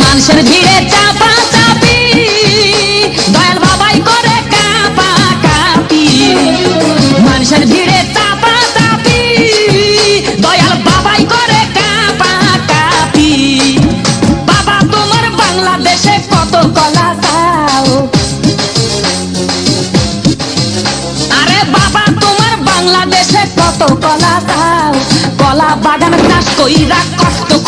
মানুষের ভিড়ে চাপা চাপি দয়াল বাবাই করে কাপা কাপি মানুষের ভিড়ে চাপা চাপি দয়াল বাবাই করে কাপা কাপি বাবা, তোমার বাংলাদেশে কত কলা তাও আরে বাবা, তোমার বাংলাদেশে কত কলা খাও কলা বাগান চাষ কইরা কষ্ট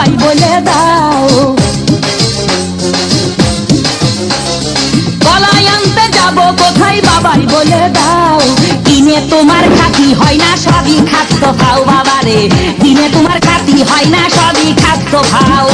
বাবাই বলে দাও। কলাই আনতে যাব কোথায় বাবাই বলে দাও। কিনে তোমার খাতি হয় না সবই খাদ্য খাও বাবারে। কিনে তোমার খাতি হয় না সবই খাদ্য খাও